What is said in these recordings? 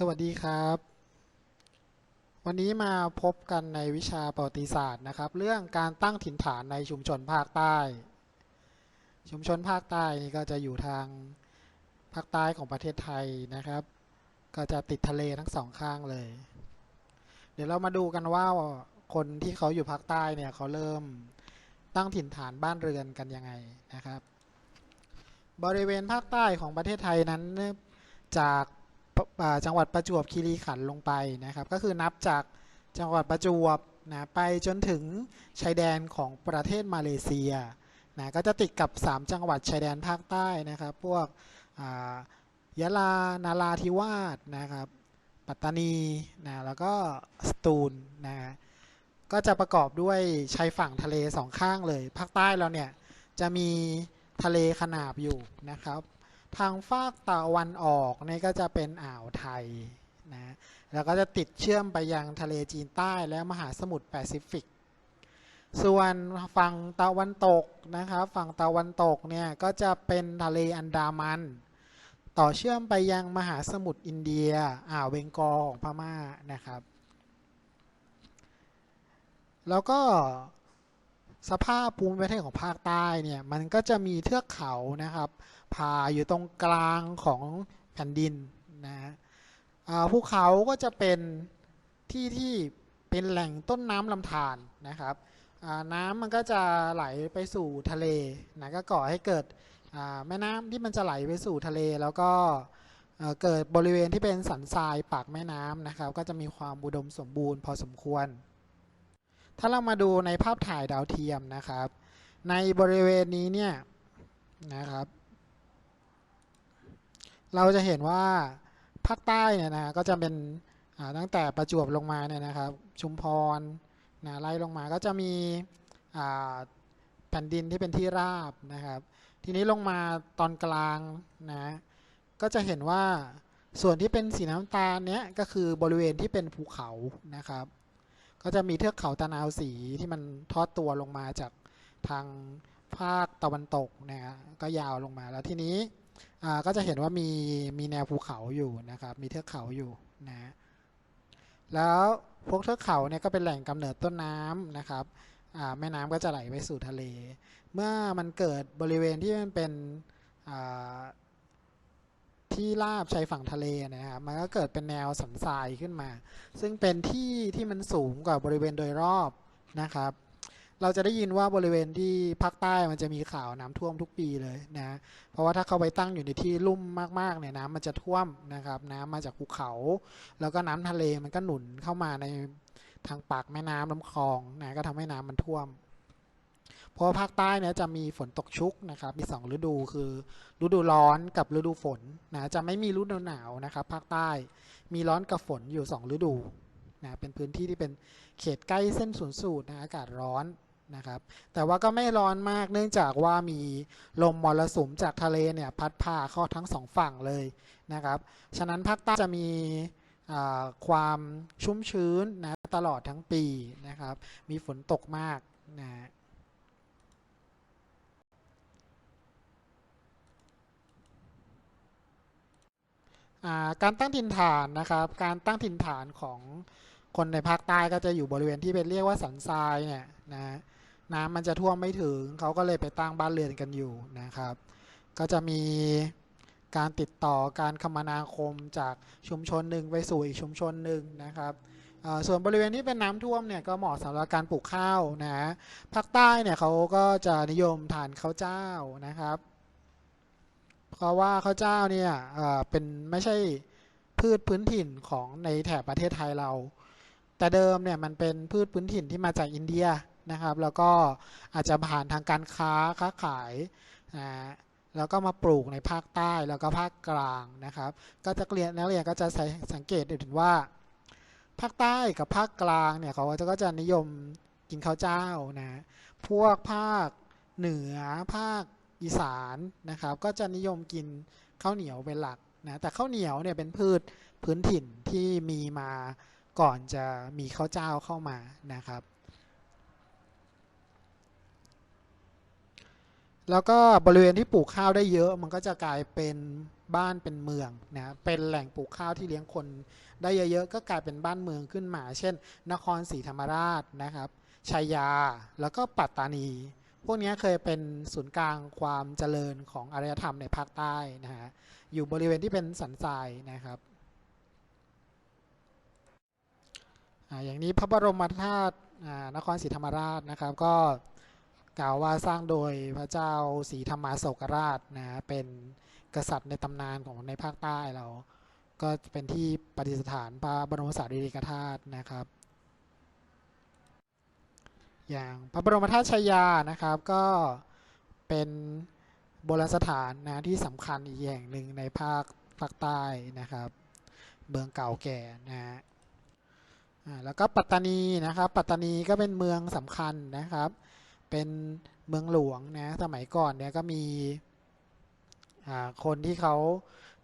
สวัสดีครับ วันนี้มาพบกันในวิชาประวัติศาสตร์นะครับ เรื่องการตั้งถิ่นฐานในชุมชนภาคใต้ ชุมชนภาคใต้นี่ก็จะอยู่ทางภาคใต้ของประเทศไทยนะครับ ก็จะติดทะเลทั้งสองข้างเลย เดี๋ยวเรามาดูกันว่าคนที่เขาอยู่ภาคใต้เนี่ยเขาเริ่มตั้งถิ่นฐานบ้านเรือนกันยังไงนะครับ บริเวณภาคใต้ของประเทศไทยนั้นจาก จังหวัดประจวบคีรีขันธ์ลงไปนะครับ ก็คือนับจากจังหวัดประจวบนะไปจนถึงชายแดนของประเทศมาเลเซียนะก็จะติดกับ 3 จังหวัดชายแดนภาคใต้นะครับ พวกยะลานาราธิวาสนะครับ ปัตตานีนะแล้วก็สตูลนะก็จะประกอบด้วยชายฝั่งทะเลสองข้างเลย ภาคใต้เราเนี่ยจะมีทะเลขนาบอยู่นะครับ ทางฝากตะวันออกนี่ก็จะเป็นอ่าวไทยนะแล้วก็จะติดเชื่อมไปยังทะเลจีนใต้และมหาสมุทรแปซิฟิก ส่วนฝั่งตะวันตกนะครับฝั่งตะวันตกเนี่ยก็จะเป็นทะเลอันดามัน ต่อเชื่อมไปยังมหาสมุทรอินเดียอ่าวเบงกอลของพม่านะครับ แล้วก็สภาพภูมิประเทศของภาคใต้เนี่ยมันก็จะมีเทือกเขานะครับ ผาอยู่ตรงกลางของแผ่นดินนะฮะภูเขาก็จะเป็นที่ที่เป็นแหล่งต้นน้ำลำธารนะครับน้ำมันก็จะไหลไปสู่ทะเลนะก็ก่อให้เกิดแม่น้ำที่มันจะไหลไปสู่ทะเล แล้วก็เอ่อเกิดบริเวณที่เป็นสันทรายปากแม่น้ำนะครับ ก็จะมีความอุดมสมบูรณ์พอสมควร ถ้าเรามาดูในภาพถ่ายดาวเทียมนะครับ ในบริเวณนี้เนี่ยนะครับ เราจะเห็นว่าภาคใต้เนี่ยนะก็จะเป็นตั้งแต่ประจวบลงมาเนี่ยนะครับ ชุมพรนะไล่ลงมาก็จะมีแผ่นดินที่เป็นที่ราบนะครับ ทีนี้ลงมาตอนกลางนะก็จะเห็นว่าส่วนที่เป็นสีน้ำตาลเนี้ยก็คือบริเวณที่เป็นภูเขานะครับ ก็จะมีเทือกเขาตะนาวสีที่มันทอดตัวลงมาจากทางภาคตะวันตกนะฮะก็ยาวลงมาแล้วทีนี้ ก็จะเห็นว่ามีมีแนวภูเขาอยู่นะครับ มีเทือกเขาอยู่นะแล้วพวกเทือกเขาเนี่ยก็เป็นแหล่งกำเนิดต้นน้ำนะครับอ่าแม่น้ำก็จะไหลไปสู่ทะเล เมื่อมันเกิดบริเวณที่มันเป็นอ่าที่ราบชายฝั่งทะเลนะครับ มันก็เกิดเป็นแนวสันทรายขึ้นมา ซึ่งเป็นที่ที่มันสูงกว่าบริเวณโดยรอบนะครับ เราจะได้ยินว่าบริเวณที่ภาคใต้มันจะมีข่าวน้ำท่วมทุกปีเลยนะเพราะว่าถ้าเขาไปตั้งอยู่ในที่ลุ่มมากๆเนี่ยน้ำมันจะท่วมนะครับ น้ำมาจากภูเขา แล้วก็น้ำทะเลมันก็หนุนเข้ามาในทางปากแม่น้ำลำคลองนะก็ทำให้น้ำมันท่วมเพราะภาคใต้เนี่ยจะมีฝนตกชุกนะครับ มีสองฤดูคือ ฤดูร้อนกับฤดูฝนนะจะไม่มีฤดูหนาวนะครับภาคใต้มีร้อนกับฝนอยู่สองฤดูนะเป็นพื้นที่ที่เป็นเขตใกล้เส้นศูนย์สูตรนะอากาศร้อน นะครับ แต่ว่าก็ไม่ร้อนมากเนื่องจากว่ามีลมมรสุมจากทะเลเนี่ยพัดพาเข้าทั้งสองฝั่งเลยนะครับ ฉะนั้นภาคใต้จะมีความชุ่มชื้นนะตลอดทั้งปีนะครับ มีฝนตกมากนะการตั้งถิ่นฐานนะครับ การตั้งถิ่นฐานของคนในภาคใต้ก็จะอยู่บริเวณที่เป็นเรียกว่าสันทรายเนี่ยนะ น้ำมันจะท่วมไม่ถึง เขาก็เลยไปตั้งบ้านเรือนกันอยู่นะครับ ก็จะมีการติดต่อการคมนาคมจากชุมชนหนึ่งไปสู่อีกชุมชนหนึ่งนะครับส่วนบริเวณที่เป็นน้ำท่วมเนี่ยก็เหมาะสำหรับการปลูกข้าวนะภาคใต้เนี่ยเขาก็จะนิยมทานข้าวเจ้านะครับ เพราะว่าข้าวเจ้าเนี่ยเป็นไม่ใช่พืชพื้นถิ่นของในแถบประเทศไทยเรา แต่เดิมเนี่ยมันเป็นพืชพื้นถิ่นที่มาจากอินเดีย นะครับ แล้วก็อาจจะผ่านทางการค้าค้าขายนะแล้วก็มาปลูกในภาคใต้แล้วก็ภาคกลางนะครับ ก็จะเรียนนักเรียนก็จะใส่สังเกตเห็นว่า ภาคใต้กับภาคกลางเนี่ยเขาจะก็จะนิยมกินข้าวเจ้านะพวกภาคเหนือภาคอีสานนะครับ ก็จะนิยมกินข้าวเหนียวเป็นหลักนะแต่ข้าวเหนียวเนี่ยเป็นพืชพื้นถิ่นที่มีมาก่อนจะมีข้าวเจ้าเข้ามานะครับ แล้วก็บริเวณที่ปลูกข้าวได้เยอะ มันก็จะกลายเป็นบ้านเป็นเมืองนะเป็นแหล่งปลูกข้าวที่เลี้ยงคนได้เยอะๆก็กลายเป็นบ้านเมืองขึ้นมา เช่น นครศรีธรรมราชนะครับชัยยาแล้วก็ปัตตานี พวกนี้เคยเป็นศูนย์กลางความเจริญของอารยธรรมในภาคใต้นะฮะอยู่บริเวณที่เป็นสันทรายนะครับออย่างนี้พระบรมธาตุนครศรีธรรมราชนะครับก็ กล่าวว่าสร้างโดยพระเจ้าศรีธรรมาโศกราชนะเป็นกษัตริย์ในตำนานของในภาคใต้เรา ก็เป็นที่ประดิษฐานพระบรมสารีริกธาตุนะครับ อย่างพระบรมธาตุชัยยานะครับก็เป็นโบราณสถานนะที่สำคัญอีกแห่งหนึ่งในภาคภาคใต้นะครับเมืองเก่าแก่นะฮะแล้วก็ปัตตานีนะครับ ปัตตานีก็เป็นเมืองสำคัญนะครับ เป็นเมืองหลวงนะสมัยก่อนเนี่ยก็มีคนที่เขา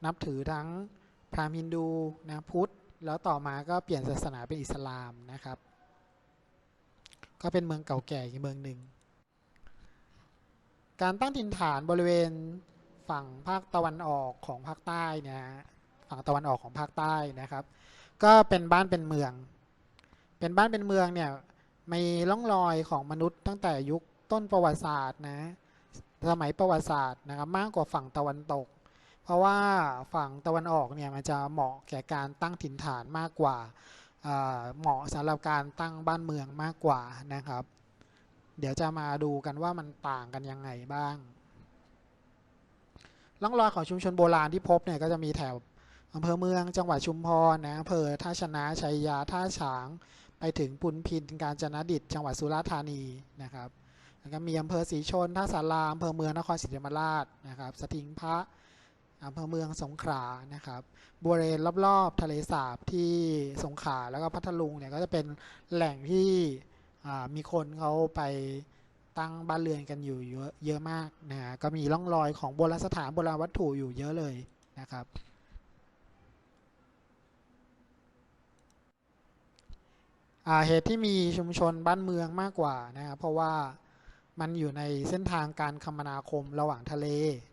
นับถือทั้งพราหมณ์ฮินดูนะพุทธ แล้วต่อมาก็เปลี่ยนศาสนาเป็นอิสลามนะครับ ก็เป็นเมืองเก่าแก่อีกเมืองหนึ่ง การตั้งถิ่นฐานบริเวณฝั่งภาคตะวันออกของภาคใต้เนยนะฮะฝั่งตะวันออกของภาคใต้นะครับ ก็เป็นบ้านเป็นเมือง เป็นบ้านเป็นเมืองเนี่ย มีร่องรอยของมนุษย์ตั้งแต่ยุคต้นประวัติศาสตร์นะสมัยประวัติศาสตร์นะครับมากกว่าฝั่งตะวันตก เพราะว่าฝั่งตะวันออกเนี่ยมันจะเหมาะแก่การตั้งถิ่นฐานมากกว่าเหมาะสำหรับการตั้งบ้านเมืองมากกว่านะครับ เดี๋ยวจะมาดูกันว่ามันต่างกันยังไงบ้างร่องรอยของชุมชนโบราณที่พบเนี่ยก็จะมีแถวอำเภอเมืองจังหวัดชุมพรนะอำเภอท่าชนะชัยยาท่าฉาง ไปถึงปุนพินกาญจนดิตจังหวัดสุราษฎร์ธานีนะครับแล้วก็มีอำเภอศรีชนท่าสารามอำเภอเมืองนครศรีธรรมราชนะครับสถิงพระอำเภอเมืองสงขลานะครับบริเวณรอบๆทะเลสาบที่สงขลาแล้วก็พัทลุงเนี่ยก็จะเป็นแหล่งที่มีคนเขาไปตั้งบ้านเรือนกันอยู่เยอะเยอะมากนะฮะก็มีร่องรอยของโบราณสถานโบราณวัตถุอยู่เยอะเลยนะครับอ่า เหตุที่มีชุมชนบ้านเมืองมากกว่านะครับเพราะว่ามันอยู่ในเส้นทางการคมนาคมระหว่างทะเล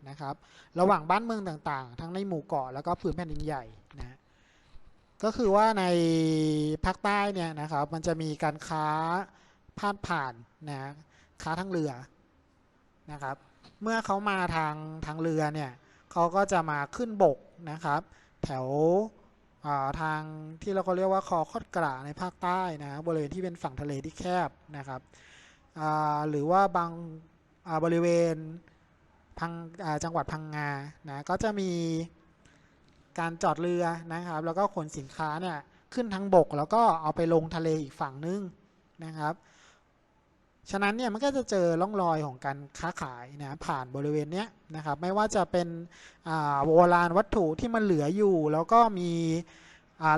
นะครับ ระหว่างบ้านเมืองต่างๆ ทั้งในหมู่เกาะแล้วก็พื้นแผ่นดินใหญ่นะก็คือว่าในภาคใต้เนี่ยนะครับมันจะมีการค้าพาดผ่านนะค้าทางเรือนะครับ เมื่อเขามาทางทางเรือเนี่ยเขาก็จะมาขึ้นบกนะครับ แถว ทางที่เราก็เรียกว่าคอคอดกระในภาคใต้นะบริเวณที่เป็นฝั่งทะเลที่แคบนะครับหรือว่าบางบริเวณพังจังหวัดพังงานะก็จะมีการจอดเรือนะครับ แล้วก็ขนสินค้าเนี่ยขึ้นทางบกแล้วก็เอาไปลงทะเลอีกฝั่งนึงนะครับ ฉะนั้นเนี่ยมันก็จะเจอร่องรอยของการค้าขายนะผ่านบริเวณเนี้ยนะครับไม่ว่าจะเป็นโบราณวัตถุที่มันเหลืออยู่ แล้วก็มี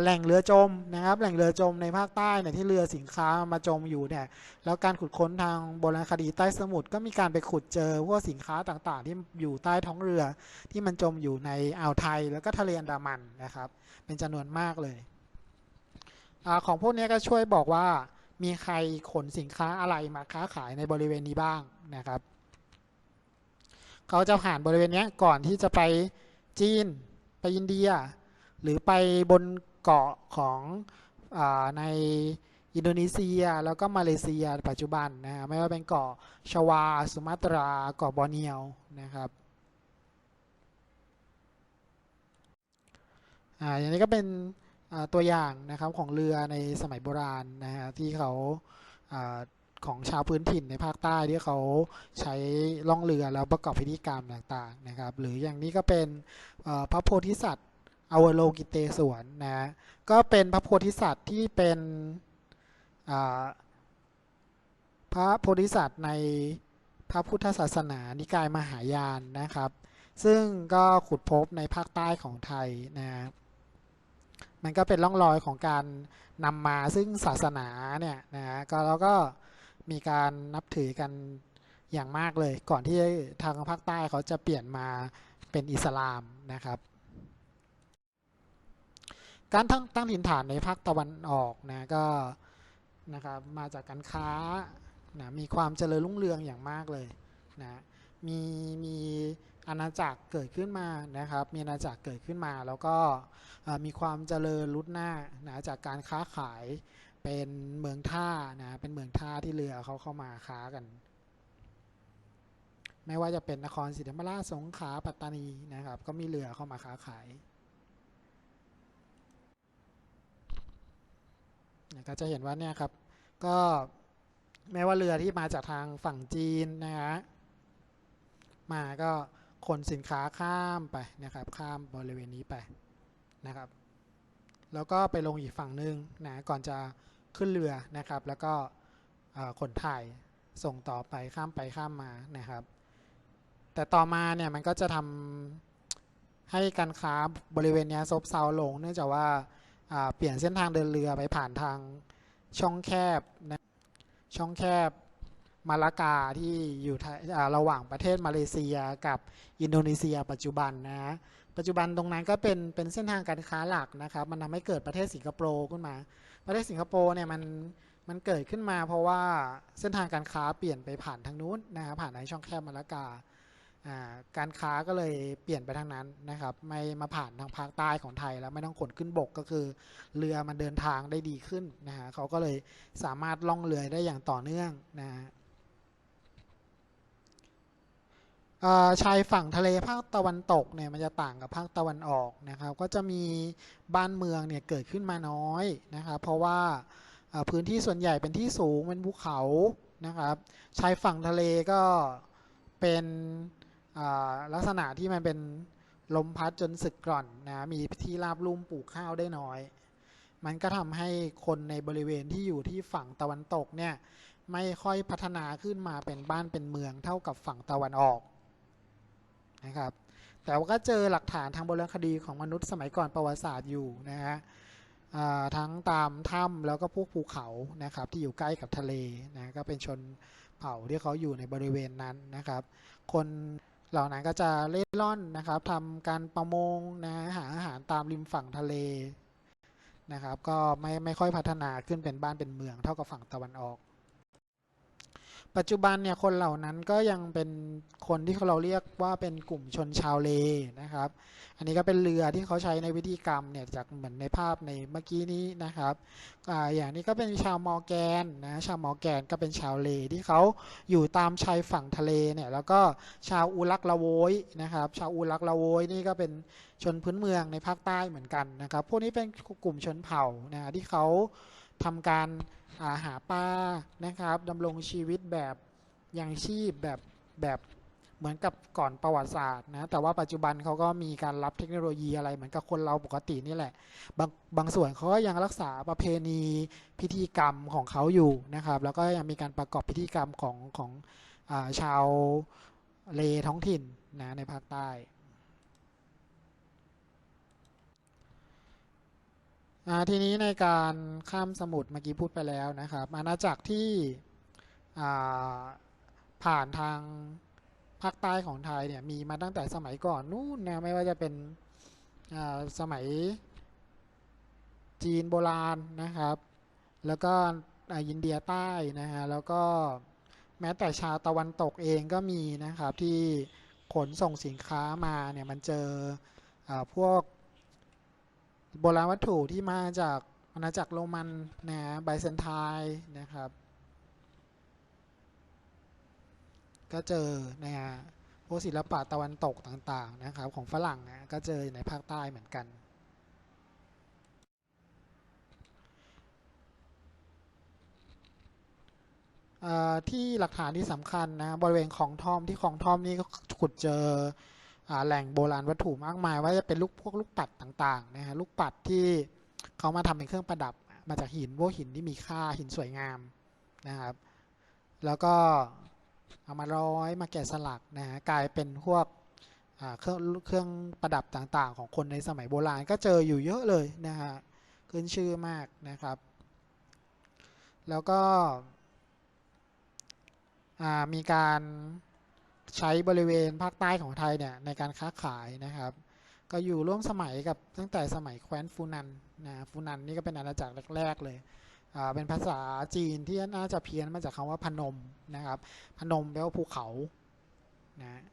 แหล่งเรือจมนะครับแหล่งเรือจมในภาคใต้เนี่ยที่เรือสินค้ามาจมอยู่เนี่ยแล้วการขุดค้นทางโบราณคดีใต้สมุทรก็มีการไปขุดเจอพวกสินค้าต่างๆ ที่อยู่ใต้ท้องเรือที่มันจมอยู่ในอ่าวไทยแล้วก็ทะเลอันดามันนะครับเป็นจำนวนมากเลยอของพวกนี้ก็ช่วยบอกว่า มีใครขนสินค้าอะไรมาค้าขายในบริเวณนี้บ้างนะครับเขาจะผ่านบริเวณนี้ก่อนที่จะไปจีนไปอินเดีย หรือไปบนเกาะของอในอินโดนีเซียแล้วก็มาเลเซียปัจจุบันนะฮะไม่ว่าเป็นเกาะชวาสุมาตราเกาะบอร์เนียวนะครับอ่าอย่างนี้ก็เป็น ตัวอย่างนะครับของเรือในสมัยโบราณนะฮะที่เขาอของชาวพื้นถิ่นในภาคใต้ที่เขาใช้ล่องเรือแล้วประกอบพิธีกรรมต่างๆนะครับ หรืออย่างนี้ก็เป็นพระโพธิสัตว์อวโลกิเตศวรนะฮะก็เป็นพระโพธิสัตว์ที่เป็นพระโพธิสัตว์ในพระพุทธศาสนานิกายมหายานนะครับ ซึ่งก็ขุดพบในภาคใต้ของไทยนะ มันก็เป็นร่องรอยของการนำมาซึ่งศาสนาเนี่ยนะฮะก็แล้วก็มีการนับถือกันอย่างมากเลย ก่อนที่ทางภาคใต้เขาจะเปลี่ยนมาเป็นอิสลามนะครับ การตั้งตั้งถิ่นฐานในภาคตะวันออกนะก็นะครับมาจากการค้านะมีความเจริญรุ่งเรืองอย่างมากเลยนะมีมี อาณาจักรเกิดขึ้นมานะครับ มีอาณาจักรเกิดขึ้นมา แล้วก็มีความเจริญรุดหน้านะจากการค้าขายเป็นเมืองท่านะเป็นเมืองท่าที่เรือเขาเข้ามาค้ากัน ไม่ว่าจะเป็นนครศรีธรรมราชสงขลาปัตตานีนะครับ ก็มีเรือเข้ามาค้าขายนี่ยก็จะเห็นว่าเนี่ยครับก็แม้ว่าเรือที่มาจากทางฝั่งจีนนะฮะมาก็ ขนสินค้าข้ามไปนะครับ ข้ามบริเวณนี้ไปนะครับ แล้วก็ไปลงอีกฝั่งหนึ่งนะก่อนจะขึ้นเรือนะครับ แล้วก็ขนถ่ายส่งต่อไปข้ามไปข้ามมานะครับ แต่ต่อมาเนี่ยมันก็จะทำให้การค้าบริเวณนี้ซบเซาลง เนื่องจากว่าอ่าเปลี่ยนเส้นทางเดินเรือไปผ่านทางช่องแคบนะช่องแคบ มาลากาที่อยู่ระหว่างประเทศมาเลเซียกับอินโดนีเซีย ปัจจุบันนะฮะปัจจุบันตรงนั้นก็เป็นเป็นเส้นทางการค้าหลักนะครับ มันทำให้เกิดประเทศสิงคโปร์ขึ้นมา ประเทศสิงคโปร์เนี่ยมันมันเกิดขึ้นมาเพราะว่าเส้นทางการค้าเปลี่ยนไปผ่านทางนู้นนะครับผ่านในช่องแคบมาลากาอ่าการค้าก็เลยเปลี่ยนไปทางนั้นนะครับ ไม่มาผ่านทางภาคใต้ของไทยแล้วไม่ต้องขนขึ้นบกก็คือ เรือมันเดินทางได้ดีขึ้นนะฮะเขาก็เลยสามารถล่องเรือได้อย่างต่อเนื่องนะฮะเอ่อ ชายฝั่งทะเลภาคตะวันตกเนี่ยมันจะต่างกับภาคตะวันออกนะครับ ก็จะมีบ้านเมืองเนี่ยเกิดขึ้นมาน้อยนะครับเพราะว่าพื้นที่ส่วนใหญ่เป็นที่สูงเป็นภูเขานะครับ ชายฝั่งทะเลก็เป็นลักษณะที่มันเป็นลมพัดจนสึกกร่อนนะมีที่ราบลุ่มปลูกข้าวได้น้อย มันก็ทำให้คนในบริเวณที่อยู่ที่ฝั่งตะวันตกเนี่ยไม่ค่อยพัฒนาขึ้นมาเป็นบ้านเป็นเมืองเท่ากับฝั่งตะวันออก นะครับแต่ว่าก็เจอหลักฐานทางโบราณคดีของมนุษย์สมัยก่อนประวัติศาสตร์อยู่นะฮะทั้งตามถ้ำแล้วก็พวกภูเขานะครับที่อยู่ใกล้กับทะเลนะก็เป็นชนเผ่าที่เขาอยู่ในบริเวณนั้นนะครับ คนเหล่านั้นก็จะเล่ร่อนนะครับทำการประมงนะหาอาหารตามริมฝั่งทะเลนะครับ ก็ไม่ไม่ค่อยพัฒนาขึ้นเป็นบ้านเป็นเมืองเท่ากับฝั่งตะวันออก ปัจจุบันเนี่ยคนเหล่านั้นก็ยังเป็นคนที่เราเรียกว่าเป็นกลุ่มชนชาวเลนะครับ อันนี้ก็เป็นเรือที่เขาใช้ในวิธีกรรมเนี่ยจากเหมือนในภาพในเมื่อกี้นี้นะครับออย่างนี้ก็เป็นชาวมอร์แกนนะชาวมอร์แกนก็เป็นชาวเลที่เขาอยู่ตามชายฝั่งทะเลเนี่ยแล้วก็ชาวอูลักละโวยนะครับ ชาวอูลักละโวยนี่ก็เป็นชนพื้นเมืองในภาคใต้เหมือนกันนะครับ พวกนี้เป็นกลุ่มชนเผ่านะที่เขา ทำการาหาปลานะครับดำรงชีวิตแบบยังชีพแบบแบบเหมือนกับก่อนประวัติศาสตร์นะแต่ว่าปัจจุบันเขาก็มีการรับเทคโนโลยีอะไรเหมือนกับคนเราปกตินี่แหละ บางบางส่วนเขาก็ยังรักษาประเพณีพิธีกรรมของเขาอยู่นะครับ แล้วก็ยังมีการประกอบพิธีกรรมของของอาชาวเลท้องถิ่นนะในภาคใต้ อ่า ทีนี้ในการข้ามสมุทรเมื่อกี้พูดไปแล้วนะครับ อาณาจักรที่ผ่านทางภาคใต้ของไทยเนี่ยมีมาตั้งแต่สมัยก่อนนู่นนะไม่ว่าจะเป็นสมัยจีนโบราณนะครับ แล้วก็อินเดียใต้นะฮะแล้วก็แม้แต่ชาวตะวันตกเองก็มีนะครับที่ขนส่งสินค้ามาเนี่ยมันเจออพวก โบราณวัตถุที่มาจากอาณาจักรโรมันนะไบเซนไทน์นะครับ ก็เจอนะฮะพวกศิลปะตะวันตกต่างๆนะครับ ของฝรั่งนะก็เจอในภาคใต้เหมือนกัน ที่หลักฐานที่สำคัญนะบริเวณคลองทอมที่คลองทอมนี่ก็ขุดเจอ แหล่งโบราณวัตถุมากมาย ว่าจะเป็นลูกพวกลูกปัดต่างๆนะฮะลูกปัดที่เขามาทำเป็นเครื่องประดับ มาจากหินพวกหินที่มีค่าหินสวยงามนะครับ แล้วก็เอามาร้อยมาแกะสลักนะฮะกลายเป็นพวกเครื่องเครื่องประดับต่างๆ ของคนในสมัยโบราณก็เจออยู่เยอะเลยนะฮะขึ้นชื่อมากนะครับ แล้วก็มีการ ใช้บริเวณภาคใต้ของไทยเนี่ยในการค้าขายนะครับ ก็อยู่ร่วมสมัยกับตั้งแต่สมัยแคว้นฟูนันนะฟูนันนี่ก็เป็นอาณาจักรแรก ๆ เลยเป็นภาษาจีนที่น่าจะเพี้ยนมาจากคำว่าพนมนะครับ พนมแปลว่าภูเขานะ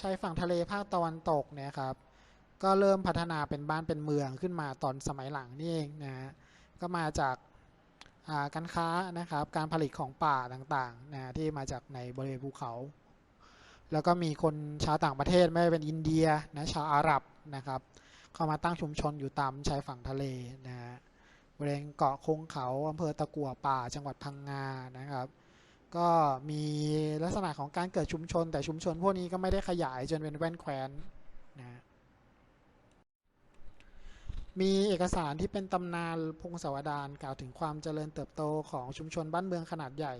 ชายฝั่งทะเลภาคตะวันตกเนี่ยครับ ก็เริ่มพัฒนาเป็นบ้านเป็นเมืองขึ้นมาตอนสมัยหลังนี่เองนะฮะก็มาจากาการค้านะครับการผลิตของป่าต่างๆนะที่มาจากในบริเวณภูเขา แล้วก็มีคนชาวต่างประเทศไม่ว่าเป็นอินเดียนะชาวอาหรับนะครับเข้ามาตั้งชุมชนอยู่ตามชายฝั่งทะเลนะฮะบริเวณเกาะคงเขาอำเภอตะกั่วป่าจังหวัดพังงานะครับ ก็มีลักษณะของการเกิดชุมชน แต่ชุมชนพวกนี้ก็ไม่ได้ขยายจนเป็นแว่นแคว้นนะฮะ มีเอกสารที่เป็นตำนานพงศาวดารกล่าวถึงความเจริญเติบโตของชุมชนบ้านเมืองขนาดใหญ่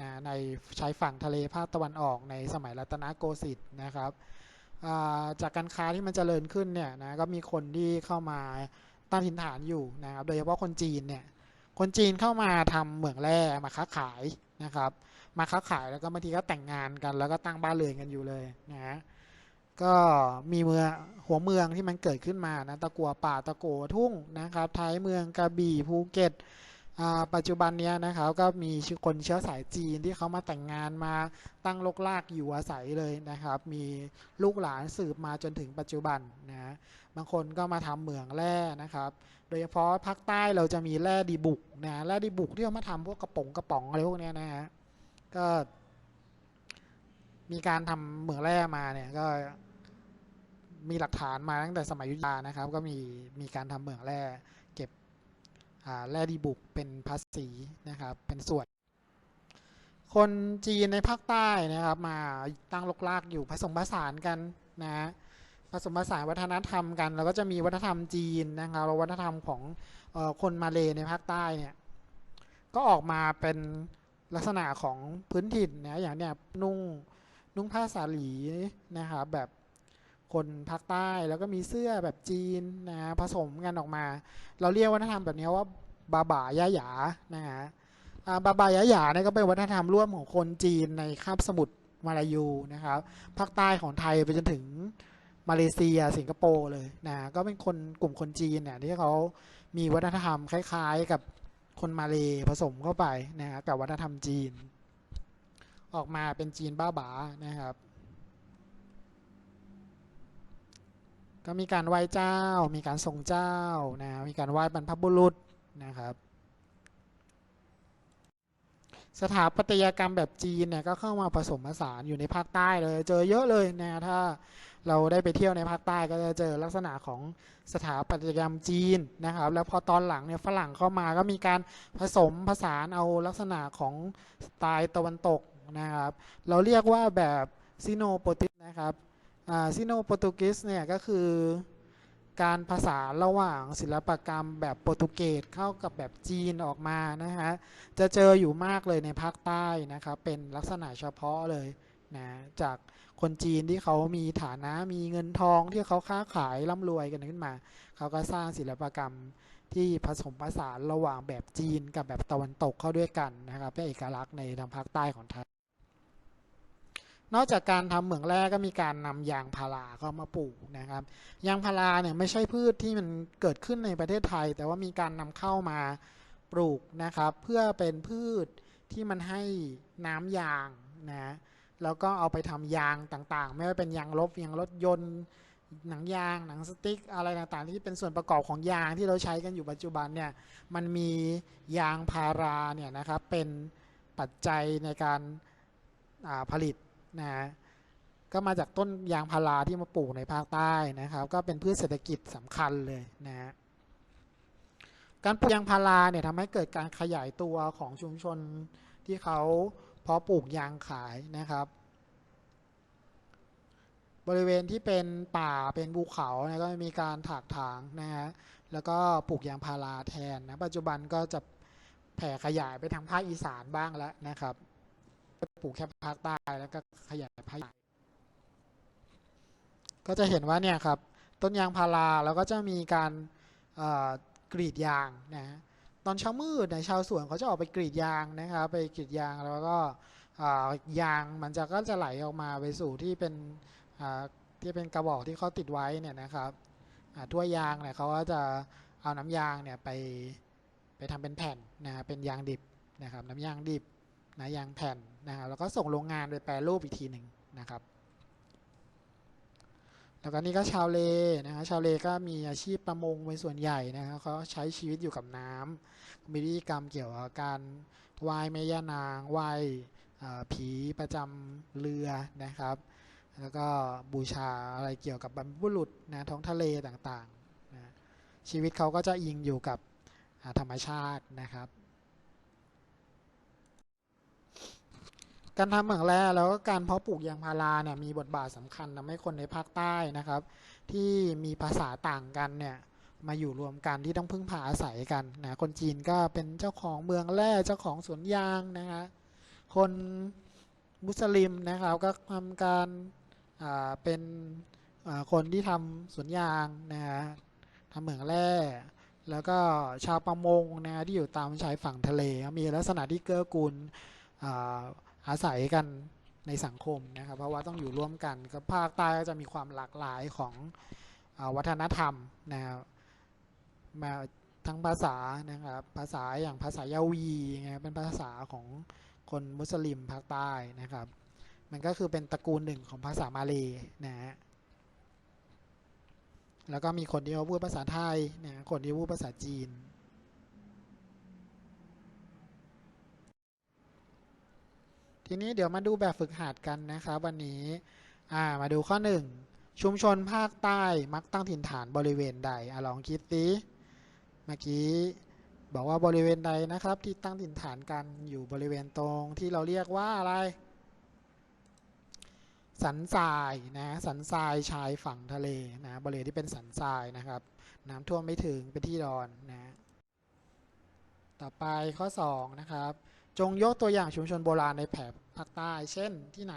นะในชายฝั่งทะเลภาคตะวันออกในสมัยรัตนโกสินทร์นะครับาจากการค้าที่มันเจริญขึ้นเนี่ยนะก็มีคนที่เข้ามาตั้งถิ่นฐานอยู่นะครับโดยเฉพาะคนจีนเนี่ยคนจีนเข้ามาทำเหมืองแร่มาค้าขายนะครับ มาค้าขายแล้วก็บางทีก็แต่งงานกัน แล้วก็ตั้งบ้านเรือนกันอยู่เลยนะฮะ ก็มีเมืองหัวเมืองที่มันเกิดขึ้นมานะตะกัวป่าตะโกทุ่งนะครับท้ายเมืองกระบี่ภูเก็ตปัจจุบันเนี้ยนะครับก็มีคนเชื้อสายจีนที่เขามาแต่งงานมาตั้งลกลากอยู่อาศัยเลยนะครับ มีลูกหลานสืบมาจนถึงปัจจุบันนะบางคนก็มาทำเหมืองแร่นะครับ โดยเฉพาะภาคใต้เราจะมีแร่ดีบุกนะแร่ดีบุกที่เอามาทำพวกกระป๋องกระป๋องอะไรพวกเนี้ยนะฮะก็ มีการทำเหมืองแร่มาเนี่ยก็มีหลักฐานมาตั้งแต่สมัยยุธยานะครับ ก็มีมีการทำเหมืองแร่เก็บแร่ดีบุกเป็นภาษีนะครับ เป็นส่วน คนจีนในภาคใต้นะครับ มาตั้งลกลากอยู่ผสมผสานกันนะผสมผสานวัฒนธรรมกัน แล้วก็จะมีวัฒนธรรมจีนนะครับแล้ววัฒนธรรมของออคนมาเลในภาคใต้เนี่ยก็ออกมาเป็นลักษณะของพื้นถิ่นนะอย่างเนี้ยนุ่ง นุ่งผ้าสาหลีนะครับแบบคนภาคใต้แล้วก็มีเสื้อแบบจีนนะผสมกันออกมา เราเรียกวัฒนธรรมแบบนี้ว่าบาบายาหยานะฮะบาบายาหยาเนี่ยก็เป็นวัฒนธรรมร่วมของคนจีนในคาบสมุทรมาลายูนะครับภาคใต้ของไทยไปจนถึงมาเลเซียสิงคโปร์เลยนะก็เป็นคนกลุ่มคนจีนเนี่ยที่เขามีวัฒนธรรมคล้าย ๆ กับคนมาเลผสมเข้าไปนะครับกับวัฒนธรรมจีน ออกมาเป็นจีนบ้าบานะครับ ก็มีการไหว้เจ้า มีการทรงเจ้านะมีการไหว้บรรพบุรุษนะครับสถาปัตยกรรมแบบจีนเนี่ยก็เข้ามาผสมผสานอยู่ในภาคใต้เลย เจอเยอะเลยนะถ้าเราได้ไปเที่ยวในภาคใต้ก็จะเจอลักษณะของสถาปัตยกรรมจีนนะครับ แล้วพอตอนหลังเนี่ยฝรั่งเข้ามาก็มีการผสมผสานเอาลักษณะของสไตล์ตะวันตก นะครับ เราเรียกว่าแบบซิโนโปรตุนะครับซิโนโปรตุกิสเนี่ยก็คือการผสาระหว่างศิลปกรรมแบบโปรตุเกสเข้ากับแบบจีนออกมานะฮะ จะเจออยู่มากเลยในภาคใต้นะครับ เป็นลักษณะเฉพาะเลยนะจากคนจีนที่เขามีฐานะมีเงินทองที่เขาค้าขายร่ำรวยกันขึ้นมา เขาก็สร้างศิลปกรรมที่ผสมผสานระหว่างแบบจีนกับแบบตะวันตกเข้าด้วยกันนะครับเป็นเอกลักษณ์ในทางภาคใต้ของไทย นอกจากการทำเหมืองแร่ก็มีการนำยางพาราเข้ามาปลูกนะครับ ยางพาราเนี่ยไม่ใช่พืชที่มันเกิดขึ้นในประเทศไทย แต่ว่ามีการนำเข้ามาปลูกนะครับ เพื่อเป็นพืชที่มันให้น้ำยางนะแล้วก็เอาไปทำยางต่างๆ ไม่ว่าเป็นยางลบยางรถยนต์หนังยางหนังสติ๊กอะไรต่างๆ ที่เป็นส่วนประกอบของยางที่เราใช้กันอยู่ปัจจุบันเนี่ยมันมียางพาราเนี่ยนะครับเป็นปัจจัยในการผลิต นะฮะก็มาจากต้นยางพาราที่มาปลูกในภาคใต้นะครับ ก็เป็นพืชเศรษฐกิจสำคัญเลยนะฮะการปลูกยางพาราเนี่ยทำให้เกิดการขยายตัวของชุมชนที่เขาเพาะปลูกยางขายนะครับ บริเวณที่เป็นป่าเป็นภูเขาเนี่ยก็มีการถากถางนะฮะแล้วก็ปลูกยางพาราแทนนะปัจจุบันก็จะแผ่ขยายไปทางภาคอีสานบ้างแล้วนะครับ ปลูกแค่ภาคใต้แล้วก็ขยายภาคใต้ก็จะเห็นว่าเนี่ยครับต้นยางพาราแล้วก็จะมีการกรีดยางนะฮะตอนเช้ามืดเนี่ยชาวสวนเขาจะออกไปกรีดยางนะครับไปกรีดยางแล้วก็ยางมันจะก็จะไหลออกมาไปสู่ที่เป็นที่เป็นกระบอกที่เขาติดไว้เนี่ยนะครับอ่วยางเนี่ยเขาก็จะเอาน้ำยางเนี่ยไปไปทำเป็นแผ่นนะฮะเป็นยางดิบนะครับน้ำยางดิบนะยางแผ่น นะครับแล้วก็ส่งโรงงานไปแปรรูปอีกทีหนึ่งนะครับ แล้วก็นี่ก็ชาวเลนะฮะชาวเลก็มีอาชีพประมงเป็นส่วนใหญ่นะครับเขาใช้ชีวิตอยู่กับน้ำมีพิธีกรรมเกี่ยวกับการไหว้แม่ย่านางไหว้อ่าผีประจำเรือนะครับ แล้วก็บูชาอะไรเกี่ยวกับบรรพบุรุษนะท้องทะเลต่างๆนะชีวิตเขาก็จะอิงอยู่กับธรรมชาตินะครับ การทำเหมืองแร่แล้วก็การเพาะปลูกยางพาราเนี่ยมีบทบาทสำคัญทำให้คนในภาคใต้นะครับ ที่มีภาษาต่างกันเนี่ยมาอยู่รวมกันที่ต้องพึ่งพาอาศัยกันนะคนจีนก็เป็นเจ้าของเมืองแร่เจ้าของสวนยางนะฮะคนมุสลิมนะครับก็ทำการเป็นคนที่ทำสวนยางนะฮะทำเหมืองแร่แล้วก็ชาวประมงนะฮะที่อยู่ตามชายฝั่งทะเล มีลักษณะที่เกื้อกูล อาศัยกันในสังคมนะครับ เพราะว่าต้องอยู่ร่วมกันก็ภาคใต้ก็จะมีความหลากหลายของอวัฒนธรรมนะครับมาทั้งภาษานะครับ ภาษาอย่างภาษายาวีนะเป็นภาษาของคนมุสลิมภาคใต้นะครับ มันก็คือเป็นตระกูลหนึ่งของภาษามาเลยนะฮะแล้วก็มีคนที่เขาพูดภาษาไทยนะคนที่พูดภาษาจีน ทีนี้เดี๋ยวมาดูแบบฝึกหัดกันนะครับวันนี้อ่ามาดูข้อหนึ่งชุมชนภาคใต้มักตั้งถิ่นฐานบริเวณใดอลองคิดสิเมื่อกี้บอกว่าบริเวณใดนะครับที่ตั้งถิ่นฐานกันอยู่บริเวณตรงที่เราเรียกว่าอะไร สันทรายนะสันทรายชายฝั่งทะเลนะบริเวณที่เป็นสันทรายนะครับ น้ำท่วมไม่ถึงเป็นที่ดอนนะต่อไปข้อสองนะครับ จงยกตัวอย่างชุมชนโบราณในแถบภาคใต้เช่นที่ไหน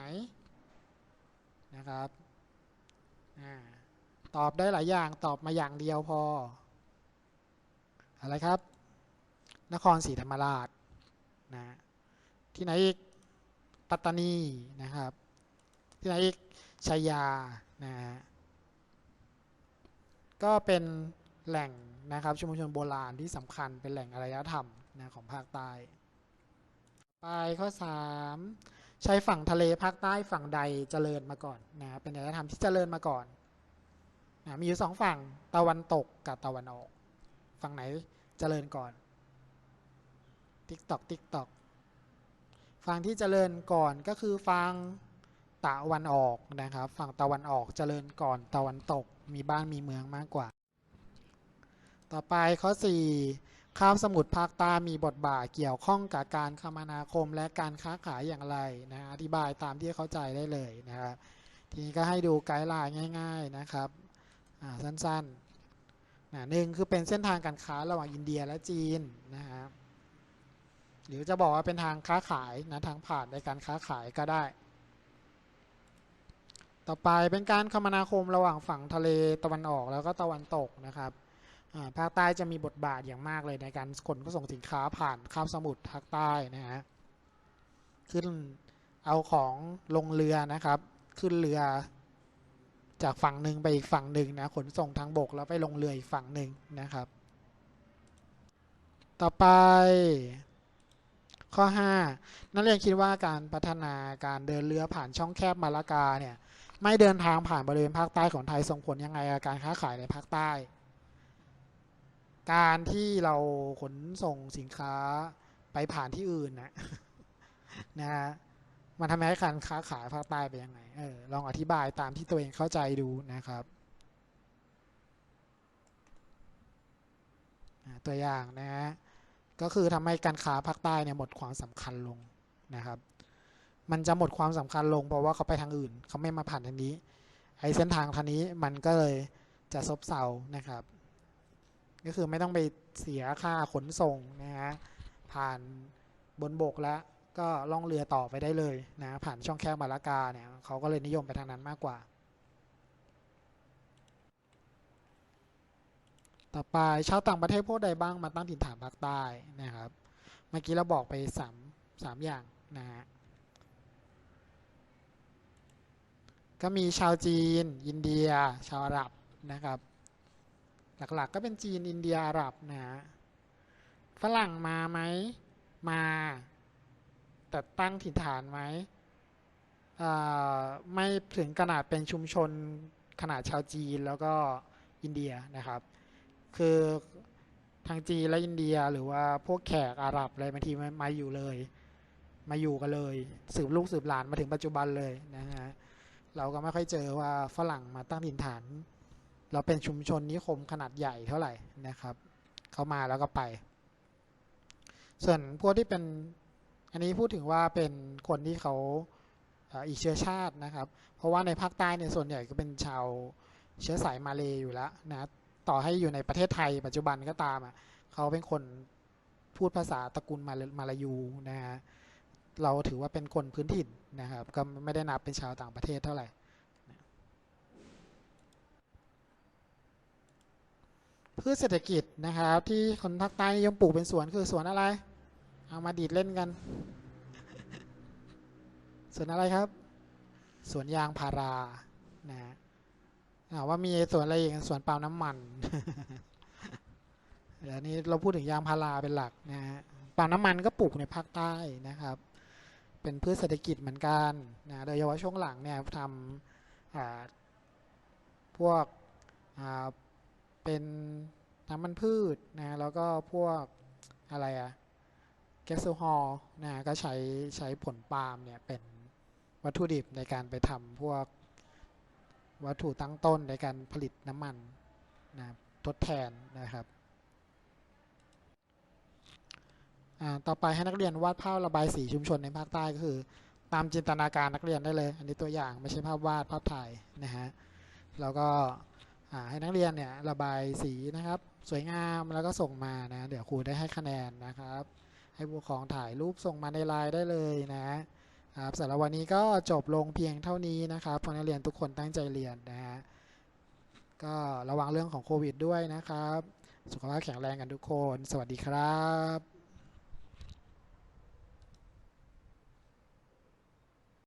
นะครับอตอบได้หลายอย่างตอบมาอย่างเดียวพอ อะไรครับ นครศรีธรรมราชนะที่ไหนอีกปัตตานีนะครับ ที่ไหนอีกชัยยานะฮะก็เป็นแหล่งนะครับชุมชนโบราณที่สำคัญเป็นแหล่งอารยธรรมนะของภาคใต้ ไปข้อ 3 ใช้ฝั่งทะเลภาคใต้ฝั่งใดเจริญมาก่อนนะเป็นอารยธรรมที่เจริญมาก่อนนะมีอยู่สองฝั่งตะวันตกกับตะวันออก ฝั่งไหนเจริญก่อนติ๊กตอกติ๊กตอกฝั่งที่เจริญก่อนก็คือฝั่งตะวันออกนะครับฝั่งตะวันออกเจริญก่อนตะวันตกมีบ้านมีเมืองมากกว่า ต่อไปข้อ 4 ข้ามสมุทรภาคใต้มีบทบาทเกี่ยวข้องกับการคมนาคมและการค้าขายอย่างไรนะอธิบายตามที่เข้าใจได้เลยนะครับ ทีนี้ก็ให้ดูไกด์ไลน์ง่าย ๆนะครับสั้นๆนะหนึ่งคือเป็นเส้นทางการค้าระหว่างอินเดียและจีนนะครับหรือจะบอกว่าเป็นทางค้าขายนะทางผ่านในการค้าขายก็ได้ ต่อไปเป็นการคมนาคมระหว่างฝั่งทะเลตะวันออกแล้วก็ตะวันตกนะครับ ภาคใต้จะมีบทบาทอย่างมากเลยในการขนส่งสินค้าผ่านคาบสมุทรภาคใต้นะฮะขึ้นเอาของลงเรือนะครับ ขึ้นเรือจากฝั่งหนึ่งไปอีกฝั่งหนึ่งนะขนส่งทางบกแล้วไปลงเรืออีกฝั่งหนึ่งนะครับ ต่อไป ข้อ 5 นักเรียนคิดว่าการพัฒนาการเดินเรือผ่านช่องแคบมาลากาเนี่ยไม่เดินทางผ่านบริเวณภาคใต้ของไทยส่งผลยังไงกับการค้าขายในภาคใต้ การที่เราขนส่งสินค้าไปผ่านที่อื่นนะนะฮะมันทำให้การค้าขายภาคใต้เป็นยังไงเออลองอธิบายตามที่ตัวเองเข้าใจดูนะครับตัวอย่างนะฮะก็คือทำให้การค้าภาคใต้เนี่ยหมดความสำคัญลงนะครับ มันจะหมดความสำคัญลงเพราะว่าเขาไปทางอื่นเขาไม่มาผ่านทางนี้ไอ้เส้นทางทางนี้มันก็เลยจะซบเซานะครับ ก็คือไม่ต้องไปเสียค่าขนส่งนะฮะผ่านบนบกแล้วก็ล่องเรือต่อไปได้เลยนะผ่านช่องแคบมาลากาเนี่ยเขาก็เลยนิยมไปทางนั้นมากกว่า ต่อไปชาวต่างประเทศพวกใดบ้างมาตั้งถิ่นฐานภาคใต้นะครับเมื่อกี้เราบอกไปสามสามอย่างนะฮะก็มีชาวจีน อินเดีย ชาวอาหรับนะครับ หลักๆ ก็เป็นจีนอินเดียอาหรับนะฮะฝรั่งมาไหมมา แต่ตั้งถิ่นฐานไหมอ่าไม่ถึงขนาดเป็นชุมชนขนาดชาวจีนแล้วก็อินเดียนะครับ คือทางจีนและอินเดียหรือว่าพวกแขกอาหรับอะไรบางทีมาอยู่เลย มาอยู่กันเลย สืบลูกสืบหลานมาถึงปัจจุบันเลยนะฮะเราก็ไม่ค่อยเจอว่าฝรั่งมาตั้งถิ่นฐาน เราเป็นชุมชนนิคมขนาดใหญ่เท่าไหร่นะครับ เขามาแล้วก็ไป ส่วนพวกที่เป็นอันนี้พูดถึงว่าเป็นคนที่เขาอีกเชื้อชาตินะครับ เพราะว่าในภาคใต้เนี่ยส่วนใหญ่ก็เป็นชาวเชื้อสายมาเลย์อยู่แล้วนะต่อให้อยู่ในประเทศไทยปัจจุบันก็ตามอะเขาเป็นคนพูดภาษาตระกูลมาลมาลายูนะฮะเราถือว่าเป็นคนพื้นถิ่นนะครับ ก็ไม่ได้นับเป็นชาวต่างประเทศเท่าไหร่ พืชเศรษฐกิจนะครับ ที่คนภาคใต้นิยมปลูกเป็นสวนคือสวนอะไร เอามาดีดเล่นกันสวนอะไรครับสวนยางพารานะฮะว่ามีสวนอะไรอีกสวนปาล์มน้ำมันเดี๋ยวนี้เราพูดถึงยางพาราเป็นหลักนะฮะปาล์มน้ำมันก็ปลูกในภาคใต้นะครับ เป็นพืชเศรษฐกิจเหมือนกันนะโดยเฉพาะช่วงหลังเนี่ยทำพวก เป็นน้ำมันพืชนะแล้วก็พวกอะไรอะแก๊สโซฮอลนะก็ใช้ใช้ผลปาล์มเนี่ยเป็นวัตถุดิบในการไปทำพวกวัตถุตั้งต้นในการผลิตน้ำมันนะทดแทนนะครับอ่าต่อไปให้นักเรียนวาดภาพระบายสีชุมชนในภาคใต้ก็คือ ตามจินตนาการนักเรียนได้เลย อันนี้ตัวอย่างไม่ใช่ภาพวาดภาพถ่ายนะฮะแล้วก็ ให้นักเรียนเนี่ยระบายสีนะครับสวยงามแล้วก็ส่งมานะเดี๋ยวครูได้ให้คะแนนนะครับ ให้ผู้ปกครองถ่ายรูปส่งมาในไลน์ได้เลยนะครับสำหรับวันนี้ก็จบลงเพียงเท่านี้นะครับพราะนักเรียนทุกคนตั้งใจเรียนนะฮะก็ระวังเรื่องของโควิดด้วยนะครับ สุขภาพแข็งแรงกันทุกคน สวัสดีครับ